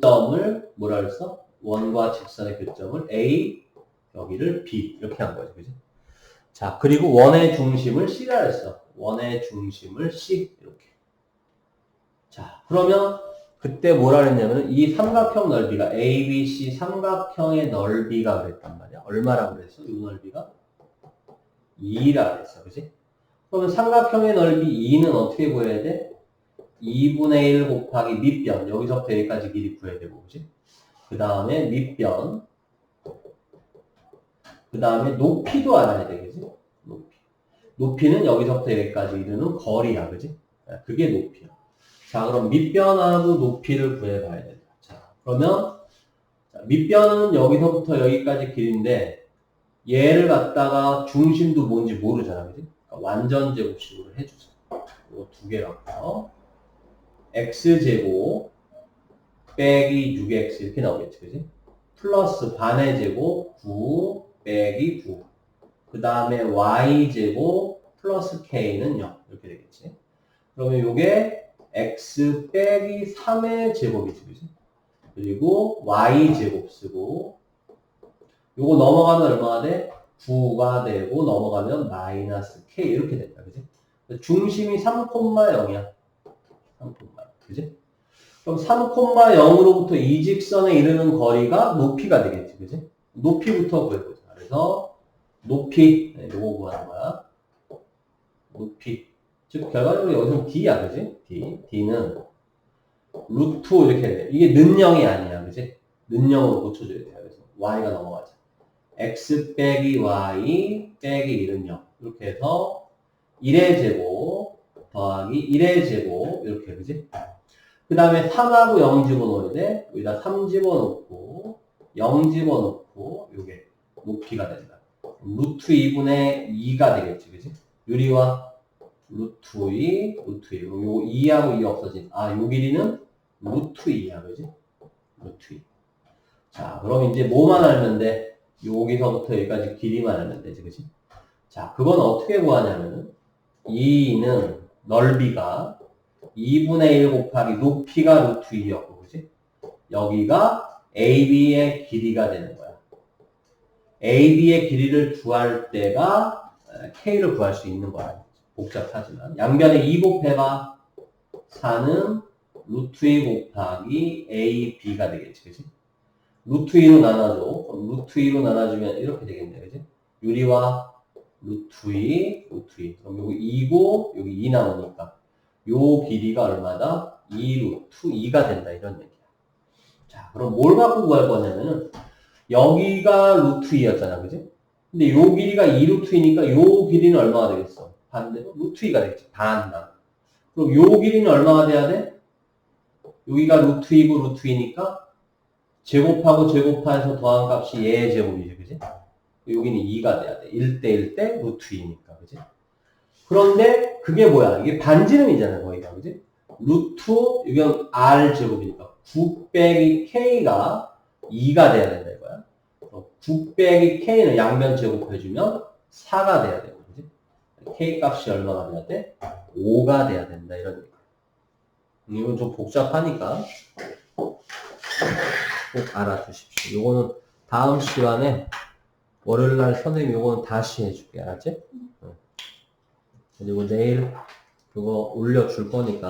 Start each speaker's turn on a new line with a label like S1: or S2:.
S1: 교점을 뭐라 그랬어? 원과 직선의 교점을 A 여기를 B 이렇게 한 거지, 그지? 자 그리고 원의 중심을 C라 했어. 원의 중심을 C 이렇게. 자 그러면 그때 뭐라 그랬냐면 이 삼각형 넓이가 ABC 삼각형의 넓이가 그랬단 말이야. 얼마라고 그랬어? 이 넓이가 2라 그랬어, 그지? 그러면 삼각형의 넓이 2는 어떻게 구해야 돼? 2분의 1 곱하기 밑변 여기서부터 여기까지 길이 구해야 되고 그지? 그 다음에 밑변 그 다음에 높이도 알아야 되겠지? 높이 높이는 여기서부터 여기까지 이르는 거리야 그지? 아, 그게 높이야 자 그럼 밑변하고 높이를 구해봐야 된다 자 그러면 자, 밑변은 여기서부터 여기까지 길인데 얘를 갖다가 중심도 뭔지 모르잖아 그지? 그러니까 완전 제곱식으로 해주자 이거 두 개라고 x제곱 빼기 6x 이렇게 나오겠지, 그지? 플러스 반의 제곱 9 빼기 9. 그 다음에 y제곱 플러스 k는 0 이렇게 되겠지. 그러면 이게 x 빼기 3의 제곱이지, 그지? 그리고 y제곱 쓰고 요거 넘어가면 얼마가 돼? 9가 되고 넘어가면 마이너스 k 이렇게 된다, 그지? 중심이 3,0이야. 3, 그지? 그럼 3,0으로부터 이 직선에 이르는 거리가 높이가 되겠지, 그지? 높이부터 구해보자. 그래서 높이, 네, 요거 구하는 거야. 높이. 즉, 결과적으로 여기서 D야, 그지? D. D는 루트 이렇게 돼. 이게 는영이 아니야, 그지? 는영으로 고쳐줘야 돼. 그래서 Y가 넘어가자. X 빼기 Y 빼기 1은 0. 이렇게 해서 1의 제곱 더하기 1의 제곱 이렇게 그지? 그 다음에 3하고 0 집어넣어야 돼. 여기다 3 집어넣고 0 집어넣고 요게 높이가 된다. 루트 2분의 2가 되겠지, 그지? 유리와 루트 2, 루트 2. 그럼 요 2하고 2 없어진. 아, 요 길이는 루트 2야, 그지? 루트 2. 자, 그럼 이제 뭐만 알면 돼? 여기서부터 여기까지 길이만 알면 되지, 그지? 자, 그건 어떻게 구하냐면은 2는 넓이가 2분의 1 곱하기 높이가 루트 2였고, 그지? 여기가 AB의 길이가 되는 거야. AB의 길이를 구할 때가 K를 구할 수 있는 거야. 복잡하지만. 양변에 2 곱해봐. 4는 루트 2 곱하기 AB가 되겠지, 그지? 루트 2로 나눠줘. 그럼 루트 2로 나눠주면 이렇게 되겠네, 그지? 유리와 루트 2, 루트 2. 그럼 여기 2고, 여기 2 나오니까. 요 길이가 얼마다? 2 루트 2가 된다, 이런 얘기야. 자, 그럼 뭘 갖고 구할 거냐면은, 여기가 루트 2였잖아, 그지? 근데 요 길이가 2 루트 2니까 요 길이는 얼마가 되겠어? 반대로 루트 2가 되겠지. 반나. 그럼 요 길이는 얼마가 돼야 돼? 여기가 루트 2고 루트 2니까 제곱하고 제곱해서 더한 값이 얘의 제곱이지, 그지? 여기는 2가 돼야 돼. 1대 1대 루트 2니까, 그지? 그런데 그게 뭐야? 이게 반지름이잖아, 거기가, 그지? 루트, 이건 R 제곱이니까 9 빼기 K가 2가 돼야 된다, 이거야. 9 빼기 K는 양변 제곱해주면 4가 돼야 되고, 그지? K 값이 얼마가 돼야 돼? 5가 돼야 된다, 이런 얘기. 이건 좀 복잡하니까 꼭 알아두십시오. 요거는 다음 시간에 월요일 날 선생님이 요거는 다시 해줄게. 알았지? 그리고 내일 그거 올려줄 거니까.